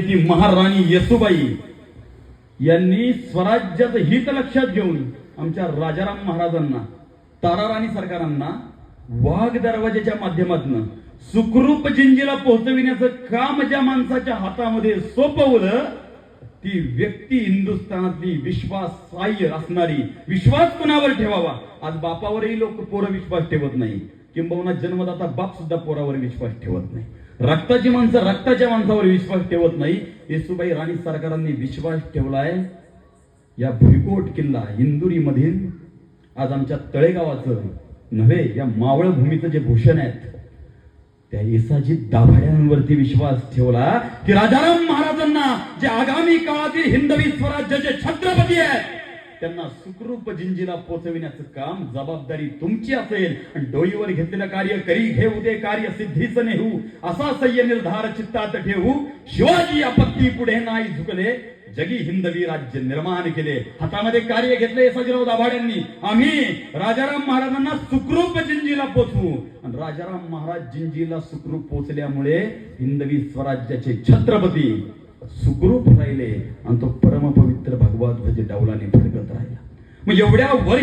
ती महाराणी येसुबाई यांनी स्वराज्याचं हित लक्षात घेऊन आमच्या राजाराम महाराजांना ताराराणी सरकारांना वाघ दरवाजाच्या माध्यमातून सुखरूप जिंजीला पोहोचविण्याचं काम ज्या माणसाच्या हातामध्ये सोपवलं ती व्यक्ती हिंदुस्थानातली विश्वासाह्य असणारी विश्वास कुणावर ठेवावा? आज बापावरही लोक पोरं विश्वास ठेवत नाही किंबहुना जन्मदाता बाप सुद्धा पोरावर विश्वास ठेवत नाही. रक्ताची माणसं रक्ताच्या माणसावर विश्वास ठेवत नाही. येसुबाई राणी सरकारांनी विश्वास ठेवलाय. या भुईकोट किल्ला इंदुरी मधील आज आमच्या तळेगावाचं नव्हे या मावळ भूमीचं जे भूषण आहेत त्या येसाजी दाभाड्यांवरती विश्वास ठेवला की राजाराम महाराजांना जे आगामी काळातील हिंदवी स्वराज्याचे छत्रपती आहेत त्यांना सुखरूप जिंजीला पोचविण्याचं काम जबाबदारी तुमची असेल. आणि डोईवर घेतलेलं कार्य करी घेऊ दे कार्य सिद्धीच नेहू. असा सय्य निर्धार चित्तात ठेवू. शिवाजी आपत्ती पुढे नाही झुकले. जगी हिंदवी राज्य निर्माण केले. हातामध्ये कार्य घेतले सजीराव दाभाड्यांनी. आम्ही राजाराम महाराजांना सुखरूप जिंजीला पोचवू. आणि राजाराम महाराज जिंजीला सुखरूप पोचल्यामुळे हिंदवी स्वराज्याचे छत्रपती सुखरूप राहिले आणि तो परमपवित्र भगवा ध्वज डावलाने फडकत राहिला. मग एवढ्या वर